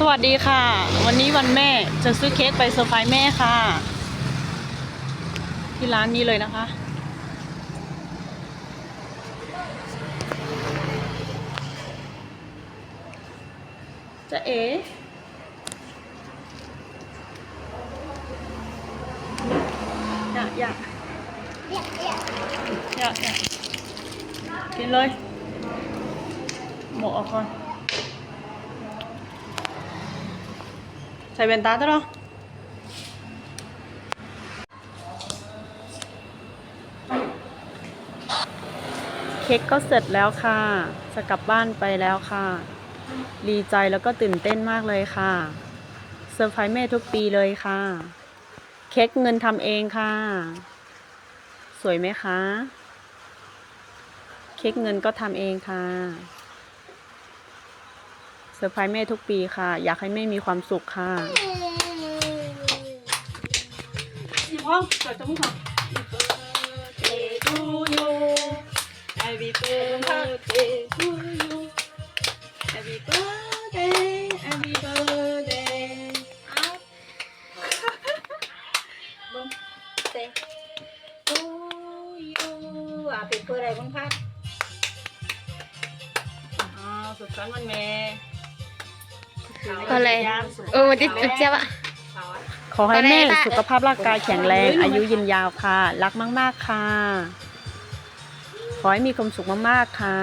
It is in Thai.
สวัสดีค่ะ วันนี้วันแม่จะซื้อเค้กไปเซอร์ไพรส์แม่ค่ะ ที่ร้านนี้เลยนะคะ จะเอ๋อยากอยากอยากอยากกินเลยหมกออกก่อน ใส่แว่นตาตัวเนาะเค้กก็เสร็จแล้วค่ะ จะกลับบ้านไปแล้วค่ะ ดีใจแล้วก็ตื่นเต้นมากเลยค่ะ เซอร์ไพรส์แม่ทุกปีเลยค่ะ เค้กเงินทำเองค่ะ สวยไหมคะ เค้กเงินก็ทำเองค่ะ เซอร์ไพรส์แม่ทุกปีค่ะ อยากให้แม่มีความสุขค่ะพี่พ่องเกิดจมูกค่ะ Happy birthday to you Happy birthday Happy birthday เตะตูยูอะเป็นเพื่ออะไรบ้างพัดอ๋อสุขสันต์วันแม่ อะไรเออมันจะเจ็บอะขอให้แม่อะไรนะสุขภาพร่างกายแข็งแรง อายุยืนยาวค่ะ รักมาก ๆ ค่ะ ขอให้มีความสุขมาก ๆ ค่ะ